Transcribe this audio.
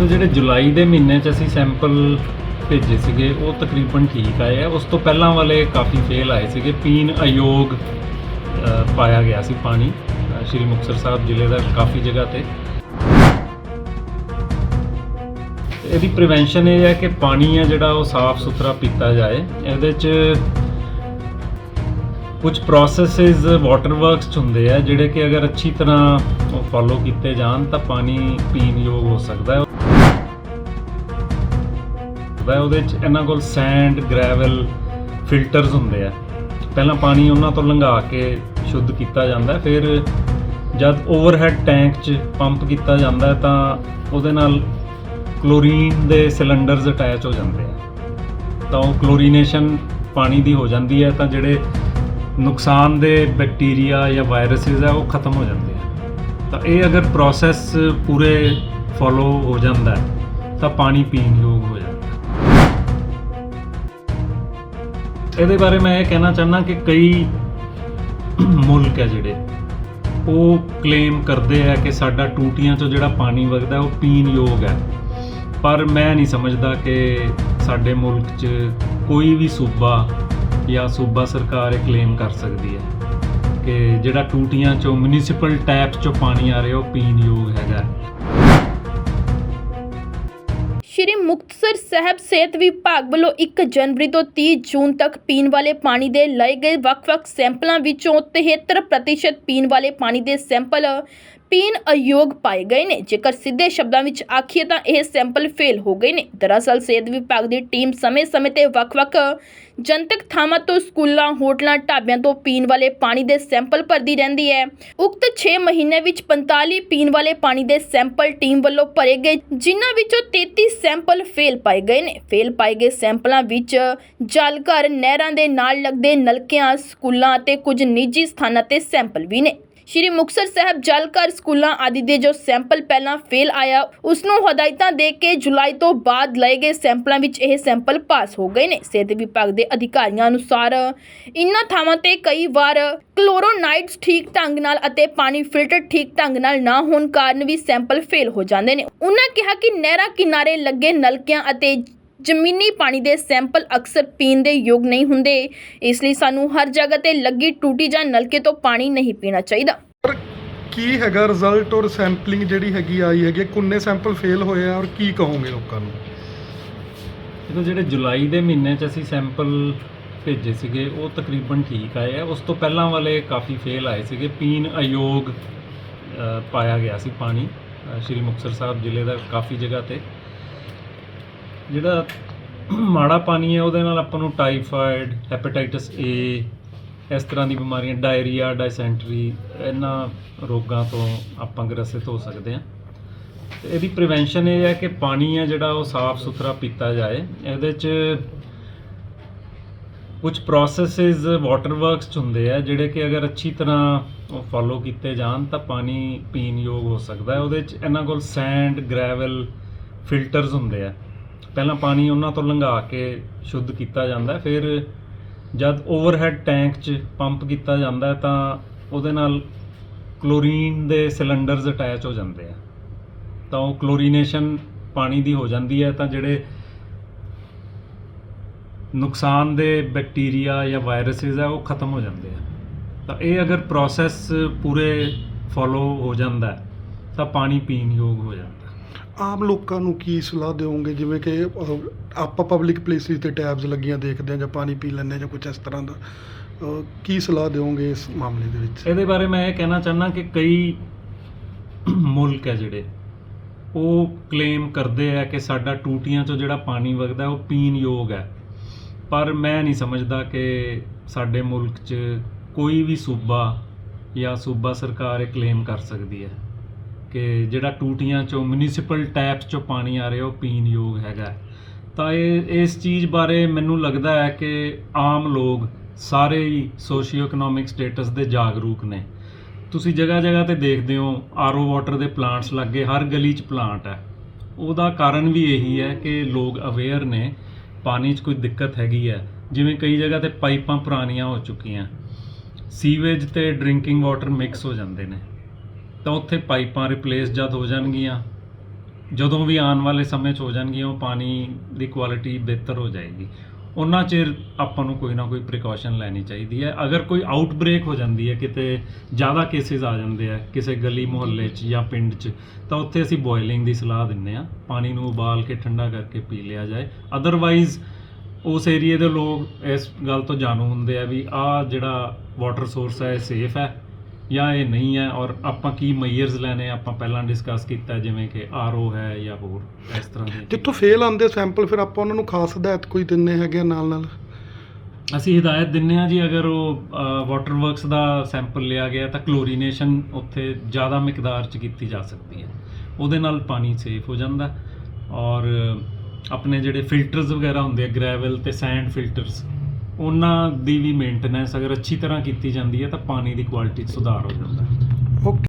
ਜਦੋਂ ਜਿਹੜੇ ਜੁਲਾਈ ਦੇ ਮਹੀਨੇ 'ਚ ਅਸੀਂ ਸੈਂਪਲ ਭੇਜੇ ਸੀਗੇ, ਉਹ ਤਕਰੀਬਨ ਠੀਕ ਆਏ ਆ। ਉਸ ਤੋਂ ਪਹਿਲਾਂ ਵਾਲੇ ਕਾਫੀ ਫੇਲ ਆਏ ਸੀਗੇ। ਪੀਣ ਅਯੋਗ ਪਾਇਆ ਗਿਆ ਸੀ ਪਾਣੀ ਸ਼੍ਰੀ ਮੁਕਤਸਰ ਸਾਹਿਬ ਜ਼ਿਲ੍ਹੇ ਦਾ ਕਾਫੀ ਜਗ੍ਹਾ ਤੇ। ਇਹਦੀ ਪ੍ਰੀਵੈਂਸ਼ਨ ਇਹ ਹੈ ਕਿ ਪਾਣੀ ਆ ਜਿਹੜਾ ਉਹ ਸਾਫ਼ ਸੁਥਰਾ ਪੀਤਾ ਜਾਏ। ਇਹਦੇ 'ਚ ਕੁਝ ਪ੍ਰੋਸੈਸਸ ਵਾਟਰ ਵਰਕਸ 'ਚ ਹੁੰਦੇ ਆ, ਜਿਹੜੇ ਕਿ ਅਗਰ ਅੱਛੀ ਤਰ੍ਹਾਂ ਉਹ ਫੋਲੋ ਕੀਤੇ ਜਾਣ ਤਾਂ ਪਾਣੀ ਪੀਣ ਯੋਗ ਹੋ ਸਕਦਾ ਹੈ। ਦਾ ਉਹਦੇ 'ਚ ਇਹਨਾਂ ਕੋਲ ਸੈਂਡ ਗ੍ਰੈਵਲ ਫਿਲਟਰਸ ਹੁੰਦੇ ਆ। ਪਹਿਲਾਂ ਪਾਣੀ ਉਹਨਾਂ ਤੋਂ ਲੰਘਾ ਕੇ ਸ਼ੁੱਧ ਕੀਤਾ ਜਾਂਦਾ ਫਿਰ ਜਦ ਓਵਰਹੈਡ ਟੈਂਕ 'ਚ ਪੰਪ ਕੀਤਾ ਜਾਂਦਾ ਤਾਂ ਉਹਦੇ ਨਾਲ ਕਲੋਰੀਨ ਦੇ ਸਿਲੰਡਰਸ ਅਟੈਚ ਹੋ ਜਾਂਦੇ ਆ। ਤਾਂ ਉਹ ਕਲੋਰੀਨੇਸ਼ਨ ਪਾਣੀ ਦੀ ਹੋ ਜਾਂਦੀ ਹੈ, ਤਾਂ ਜਿਹੜੇ ਨੁਕਸਾਨ ਦੇ ਬੈਕਟੀਰੀਆ ਜਾਂ ਵਾਇਰਸਿਸ ਆ, ਉਹ ਖਤਮ ਹੋ ਜਾਂਦੇ ਆ। ਤਾਂ ਇਹ ਅਗਰ ਪ੍ਰੋਸੈਸ ਪੂਰੇ ਫੋਲੋ ਹੋ ਜਾਂਦਾ ਤਾਂ ਪਾਣੀ ਪੀਣ ਯੋਗ ਹੋ ਜਾਂਦਾ ਇਹਦੇ ਬਾਰੇ ਮੈਂ ਇਹ ਕਹਿਣਾ ਚਾਹੁੰਦਾ ਕਿ ਕਈ ਮੁਲਕ ਹੈ ਜਿਹੜੇ, ਉਹ ਕਲੇਮ ਕਰਦੇ ਆ ਕਿ ਸਾਡਾ ਟੂਟੀਆਂ ਚੋਂ ਜਿਹੜਾ ਪਾਣੀ ਵਗਦਾ, ਉਹ ਪੀਣ ਯੋਗ ਹੈ। ਪਰ ਮੈਂ ਨਹੀਂ ਸਮਝਦਾ ਕਿ ਸਾਡੇ ਮੁਲਕ 'ਚ ਕੋਈ ਵੀ ਸੂਬਾ ਜਾਂ ਸੂਬਾ ਸਰਕਾਰ ਕਲੇਮ ਕਰ ਸਕਦੀ ਹੈ ਕਿ ਜਿਹੜਾ ਟੂਟੀਆਂ ਚੋਂ ਮਿਊਨਿਸਪਲ ਟੈਪਸ ਚੋਂ ਪਾਣੀ ਆ ਰਿਹਾ, ਉਹ ਪੀਣ ਯੋਗ ਹੈਗਾ ਸ਼੍ਰੀ ਮੁਕਤਸਰ ਸਾਹਿਬ ਸਿਹਤ ਵਿਭਾਗ ਵੱਲੋਂ 1 ਜਨਵਰੀ ਤੋਂ 30 ਜੂਨ ਤੱਕ ਪੀਣ ਵਾਲੇ ਪਾਣੀ ਦੇ ਲਏ ਗਏ ਵੱਖ-ਵੱਖ ਸੈਂਪਲਾਂ ਵਿੱਚੋਂ 73% ਪੀਣ ਵਾਲੇ ਪਾਣੀ ਦੇ ਸੈਂਪਲ ਪੀਣ ਅਯੋਗ ਪਾਏ ਗਏ ਨੇ। ਜੇਕਰ ਸਿੱਧੇ ਸ਼ਬਦਾਂ ਵਿੱਚ ਆਖੀਏ ਤਾਂ ਇਹ ਸੈਂਪਲ ਫੇਲ ਹੋ ਗਏ ਨੇ। ਦਰਅਸਲ ਸਿਹਤ ਵਿਭਾਗ ਦੀ ਟੀਮ ਸਮੇਂ-ਸਮੇਂ ਤੇ ਵੱਖ-ਵੱਖ ਜਨਤਕ ਥਾਵਾਂ ਤੋਂ ਸਕੂਲਾਂ, ਹੋਟਲਾਂ, ਢਾਬਿਆਂ ਤੋਂ ਪੀਣ ਵਾਲੇ ਪਾਣੀ ਦੇ ਸੈਂਪਲ ਭਰਦੀ ਰਹਿੰਦੀ ਹੈ। ਉਕਤ 6 ਮਹੀਨੇ ਵਿੱਚ 45 ਪੀਣ ਵਾਲੇ ਪਾਣੀ ਦੇ ਸੈਂਪਲ ਟੀਮ ਵੱਲੋਂ ਭਰੇ ਗਏ, ਜਿਨ੍ਹਾਂ ਵਿੱਚੋਂ 33 ਸੈਂਪਲ ਫੇਲ ਪਾਏ ਗਏ ਨੇ। ਫੇਲ ਪਾਏ ਗਏ ਸੈਂਪਲਾਂ ਵਿੱਚ ਜਲ ਘਰ ਨਹਿਰਾਂ ਦੇ ਨਾਲ ਲੱਗਦੇ ਨਲਕਿਆਂ, ਸਕੂਲਾਂ ਅਤੇ ਕੁਝ ਨਿੱਜੀ ਸਥਾਨਾਂ ਤੇ ਸੈਂਪਲ ਵੀ ਨੇ। ਸ਼੍ਰੀ ਮੁਕਤਸਰ ਸਾਹਿਬ ਜਲ ਘਰ ਸਕੂਲਾਂ ਆਦਿ ਦੇ ਜੋ ਸੈਂਪਲ ਪਹਿਲਾਂ ਫੇਲ ਆਇਆ ਉਸ ਨੂੰ ਹਦਾਇਤਾਂ ਦੇ ਕੇ ਜੁਲਾਈ ਤੋਂ ਬਾਅਦ ਲਏ ਗਏ ਸੈਂਪਲਾਂ ਵਿੱਚ ਇਹ ਸੈਂਪਲ ਪਾਸ ਹੋ ਗਏ ਨੇ। ਸਿਹਤ ਵਿਭਾਗ ਦੇ ਅਧਿਕਾਰੀਆਂ ਅਨੁਸਾਰ ਇਨ੍ਹਾਂ ਥਾਵਾਂ ਤੇ ਕਈ ਵਾਰ ਕਲੋਰੋਨਾਈਡਸ ਠੀਕ ਢੰਗ ਨਾਲ ਅਤੇ ਪਾਣੀ ਫਿਲਟਰ ਠੀਕ ਢੰਗ ਨਾਲ ਨਾ ਹੋਣ ਕਾਰਨ ਵੀ ਸੈਂਪਲ ਫੇਲ ਹੋ ਜਾਂਦੇ ਨੇ। ਉਹਨਾਂ ਕਿਹਾ ਕਿ ਨਹਿਰਾਂ ਕਿਨਾਰੇ ਲੱਗੇ ਨਲਕਿਆਂ ਅਤੇ ਜ਼ਮੀਨੀ ਪਾਣੀ ਦੇ ਸੈਂਪਲ ਅਕਸਰ ਪੀਣ ਦੇ ਯੋਗ ਨਹੀਂ ਹੁੰਦੇ। ਇਸ ਲਈ ਸਾਨੂੰ ਹਰ ਜਗ੍ਹਾ ਤੇ ਲੱਗੀ ਟੂਟੀ ਜਾਂ ਨਲਕੇ ਤੋਂ ਪਾਣੀ ਨਹੀਂ ਪੀਣਾ ਚਾਹੀਦਾ। ਪਰ ਕੀ ਹੈਗਾ ਰਿਜ਼ਲਟ ਔਰ ਸੈਂਪਲਿੰਗ ਜਿਹੜੀ ਹੈਗੀ ਆਈ ਹੈਗੀ? ਕਿੰਨੇ ਸੈਂਪਲ ਫੇਲ ਹੋਏ ਆ ਔਰ ਕੀ ਕਹੋਗੇ ਲੋਕਾਂ ਨੂੰ? ਜਦੋਂ ਜਿਹੜੇ ਜੁਲਾਈ ਦੇ ਮਹੀਨੇ 'ਚ ਅਸੀਂ ਸੈਂਪਲ ਭੇਜੇ ਸੀਗੇ ਉਹ ਤਕਰੀਬਨ ਠੀਕ ਆਏ ਆ। ਉਸ ਤੋਂ ਪਹਿਲਾਂ ਵਾਲੇ ਕਾਫੀ ਫੇਲ ਆਏ ਸੀਗੇ। ਪੀਣ ਅਯੋਗ ਪਾਇਆ ਗਿਆ ਸੀ ਪਾਣੀ ਸ਼੍ਰੀ ਮੁਕਤਸਰ ਸਾਹਿਬ ਜ਼ਿਲ੍ਹੇ ਦਾ ਕਾਫੀ ਜਗ੍ਹਾ ਤੇ। ਜਿਹੜਾ ਮਾੜਾ ਪਾਣੀ ਹੈ, ਉਹਦੇ ਨਾਲ ਆਪਾਂ ਨੂੰ ਟਾਈਫਾਇਡ ਹੈਪੇਟਾਈਟਸ ਏ ਇਸ ਤਰ੍ਹਾਂ ਦੀ ਬਿਮਾਰੀਆਂ ਡਾਇਰੀਆ ਡਾਇਸੈਂਟਰੀ ਇਹਨਾਂ ਰੋਗਾਂ ਤੋਂ ਆਪਾਂ ਗ੍ਰਸਿਤ ਹੋ ਸਕਦੇ ਹਾਂ। ਤੇ ਇਹਦੀ ਪ੍ਰੀਵੈਂਸ਼ਨ ਇਹ ਹੈ ਕਿ ਪਾਣੀ ਹੈ ਜਿਹੜਾ, ਉਹ ਸਾਫ਼ ਸੁਥਰਾ ਪੀਤਾ ਜਾਏ। ਇਹਦੇ 'ਚ ਕੁਝ ਪ੍ਰੋਸੈਸਸ ਵਾਟਰ ਵਰਕਸ 'ਚ ਹੁੰਦੇ ਆ, ਜਿਹੜੇ ਕਿ ਅਗਰ ਅੱਛੀ ਤਰ੍ਹਾਂ ਉਹ ਫੋਲੋ ਕੀਤੇ ਜਾਣ, ਤਾਂ ਪਾਣੀ ਪੀਣ ਯੋਗ ਹੋ ਸਕਦਾ ਹੈ। ਉਹਦੇ 'ਚ ਇਹਨਾਂ ਕੋਲ ਸੈਂਡ ਗ੍ਰੈਵਲ ਫਿਲਟਰਸ ਹੁੰਦੇ ਆ। ਪਹਿਲਾਂ ਪਾਣੀ ਉਹਨਾਂ ਤੋਂ ਲੰਘਾ ਕੇ ਸ਼ੁੱਧ ਕੀਤਾ ਜਾਂਦਾ ਹੈ। ਫਿਰ ਜਦ ਓਵਰਹੈਡ ਟੈਂਕ 'ਚ ਪੰਪ ਕੀਤਾ ਜਾਂਦਾ ਹੈ ਤਾਂ ਉਹਦੇ ਨਾਲ ਕਲੋਰੀਨ ਦੇ ਸਿਲੰਡਰਸ ਅਟੈਚ ਹੋ ਜਾਂਦੇ ਆ। ਤਾਂ ਉਹ ਕਲੋਰੀਨੇਸ਼ਨ ਪਾਣੀ ਦੀ ਹੋ ਜਾਂਦੀ ਹੈ। ਤਾਂ ਜਿਹੜੇ ਨੁਕਸਾਨ ਦੇ ਬੈਕਟੀਰੀਆ ਜਾਂ ਵਾਇਰਸਿਸ ਆ, ਉਹ ਖਤਮ ਹੋ ਜਾਂਦੇ ਆ। ਤਾਂ ਇਹ ਅਗਰ ਪ੍ਰੋਸੈਸ ਪੂਰੇ ਫੋਲੋ ਹੋ ਜਾਂਦਾ ਤਾਂ ਪਾਣੀ ਪੀਣ ਯੋਗ ਹੋ ਜਾਂਦਾ ਆਮ ਲੋਕਾਂ ਨੂੰ ਕੀ ਸਲਾਹ ਦਿਓਗੇ? ਜਿਵੇਂ ਕਿ ਅਹ, ਆਪਾਂ ਪਬਲਿਕ ਪਲੇਸਿਸ ਤੇ ਟੈਬਸ ਲੱਗੀਆਂ ਦੇਖਦੇ ਹਾਂ ਜਾਂ ਪਾਣੀ ਪੀ ਲੈਂਦੇ ਹਾਂ ਜਾਂ ਕੁਝ ਇਸ ਤਰ੍ਹਾਂ ਦਾ। ਅਹ, ਕੀ ਸਲਾਹ ਦਿਓਗੇ ਇਸ ਮਾਮਲੇ ਦੇ ਵਿੱਚ? ਇਹਦੇ ਬਾਰੇ ਮੈਂ ਇਹ ਕਹਿਣਾ ਚਾਹੁੰਦਾ ਕਿ ਕਈ ਮੁਲਕ ਹੈ ਜਿਹੜੇ ਉਹ ਕਲੇਮ ਕਰਦੇ ਆ ਕਿ ਸਾਡਾ ਟੂਟੀਆਂ ਚੋਂ ਜਿਹੜਾ ਪਾਣੀ ਵਗਦਾ ਉਹ ਪੀਣ ਯੋਗ ਹੈ। ਪਰ ਮੈਂ ਨਹੀਂ ਸਮਝਦਾ ਕਿ ਸਾਡੇ ਮੁਲਕ 'ਚ ਕੋਈ ਵੀ ਸੂਬਾ ਜਾਂ ਸੂਬਾ ਸਰਕਾਰ ਇਹ ਕਲੇਮ ਕਰ ਸਕਦੀ ਹੈ। ਕਿ ਜਿਹੜਾ ਟੂਟੀਆਂ ਚੋਂ ਮਿਊਨਿਸਪਲ ਟੈਪਸ ਚੋਂ ਪਾਣੀ ਆ ਰਿਹਾ, ਉਹ ਪੀਣ ਯੋਗ ਹੈਗਾ ਤਾਂ ਇਹ, ਇਸ ਚੀਜ਼ ਬਾਰੇ ਮੈਨੂੰ ਲੱਗਦਾ ਹੈ ਕਿ ਆਮ ਲੋਕ ਸਾਰੇ ਹੀ ਸੋਸ਼ੀਓ ਇਕਨੋਮਿਕ ਸਟੇਟਸ ਦੇ ਜਾਗਰੂਕ ਨੇ। ਤੁਸੀਂ ਜਗ੍ਹਾ ਜਗ੍ਹਾ ਤੇ ਦੇਖਦੇ ਹੋ ਆਰਓ ਵਾਟਰ ਦੇ ਪਲਾਂਟਸ ਲੱਗੇ, ਹਰ ਗਲੀ 'ਚ ਪਲਾਂਟ ਹੈ। ਉਹਦਾ ਕਾਰਨ ਵੀ ਇਹੀ ਹੈ ਕਿ ਲੋਕ ਅਵੇਅਰ ਨੇ, ਪਾਣੀ 'ਚ ਕੋਈ ਦਿੱਕਤ ਹੈਗੀ ਹੈ। ਜਿਵੇਂ ਕਈ ਜਗ੍ਹਾ ਤੇ ਪਾਈਪਾਂ ਪੁਰਾਣੀਆਂ ਹੋ ਚੁੱਕੀਆਂ। ਸੀਵੇਜ ਤੇ ਡਰਿੰਕਿੰਗ ਵਾਟਰ ਮਿਕਸ ਹੋ ਜਾਂਦੇ ਨੇ। ਤਾਂ ਉੱਥੇ ਪਾਈਪਾਂ ਰਿਪਲੇਸ ਜਦ ਹੋ ਜਾਣਗੀਆਂ, ਜਦੋਂ ਵੀ ਆਉਣ ਵਾਲੇ ਸਮੇਂ 'ਚ ਹੋ ਜਾਣਗੀਆਂ, ਉਹ ਪਾਣੀ ਦੀ ਕੁਆਲਿਟੀ ਬਿਹਤਰ ਹੋ ਜਾਏਗੀ। ਉਹਨਾਂ ਚਿਰ ਆਪਾਂ ਨੂੰ ਕੋਈ ਨਾ ਕੋਈ ਪ੍ਰੀਕਾਸ਼ਨ ਲੈਣੀ ਚਾਹੀਦੀ ਹੈ। ਅਗਰ ਕੋਈ ਆਊਟਬ੍ਰੇਕ ਹੋ ਜਾਂਦੀ ਹੈ, ਕਿਤੇ ਜ਼ਿਆਦਾ ਕੇਸਿਸ ਆ ਜਾਂਦੇ ਆ, ਕਿਸੇ ਗਲੀ ਮੁਹੱਲੇ 'ਚ ਜਾਂ ਪਿੰਡ 'ਚ, ਤਾਂ ਉੱਥੇ ਅਸੀਂ ਬੋਇਲਿੰਗ ਦੀ ਸਲਾਹ ਦਿੰਨੇ ਆ ਪਾਣੀ ਨੂੰ ਉਬਾਲ ਕੇ ਠੰਡਾ ਕਰਕੇ ਪੀ ਲਿਆ ਜਾਏ। ਅਦਰਵਾਈਜ਼ ਉਸ ਏਰੀਏ ਦੇ ਲੋਕ ਇਸ ਗੱਲ ਤੋਂ ਜਾਣੂ ਹੁੰਦੇ ਆ ਵੀ ਆਹ ਜਿਹੜਾ ਵਾਟਰ ਸੋਰਸ ਹੈ, ਇਹ ਸੇਫ ਹੈ। ਜਾਂ ਇਹ ਨਹੀਂ ਹੈ? ਔਰ ਆਪਾਂ ਕੀ ਮਈਅਰਸ ਲੈਣੇ ਆਪਾਂ ਪਹਿਲਾਂ ਡਿਸਕਸ ਕੀਤਾ ਜਿਵੇਂ ਕਿ ਆਰਓ ਹੈ ਜਾਂ ਹੋਰ ਇਸ ਤਰ੍ਹਾਂ ਦੇ ਜਿੱਥੋਂ ਫੇਲ ਆਉਂਦੇ ਸੈਂਪਲ ਫਿਰ ਆਪਾਂ ਉਹਨਾਂ ਨੂੰ ਖਾਸ ਹਦਾਇਤ ਕੋਈ ਦਿੰਨੇ ਹੈਗੇ ਨਾਲ ਨਾਲ? ਅਸੀਂ ਹਦਾਇਤ ਦਿੰਨੇ ਆ ਜੀ ਅਗਰ ਉਹ ਵਾਟਰ ਵਰਕਸ ਦਾ ਸੈਂਪਲ ਲਿਆ ਗਿਆ ਤਾਂ ਕਲੋਰੀਨੇਸ਼ਨ ਉੱਥੇ ਜ਼ਿਆਦਾ ਮਿਕਦਾਰ ਚ ਕੀਤੀ ਜਾ ਸਕਦੀ ਹੈ। ਉਹਦੇ ਨਾਲ ਪਾਣੀ ਸੇਫ ਹੋ ਜਾਂਦਾ। ਔਰ ਆਪਣੇ ਜਿਹੜੇ ਫਿਲਟਰਸ ਵਗੈਰਾ ਹੁੰਦੇ ਆ ਗ੍ਰੈਵਲ ਤੇ ਸੈਂਡ ਫਿਲਟਰਸ ਉਹਨਾਂ ਦੀ ਵੀ ਮੇਨਟੇਨੈਂਸ ਅਗਰ ਅੱਛੀ ਤਰ੍ਹਾਂ ਕੀਤੀ ਜਾਂਦੀ ਹੈ ਤਾਂ ਪਾਣੀ ਦੀ ਕੁਆਲਿਟੀ 'ਚ ਸੁਧਾਰ ਹੋ ਜਾਂਦਾ ਹੈ। ਓਕੇ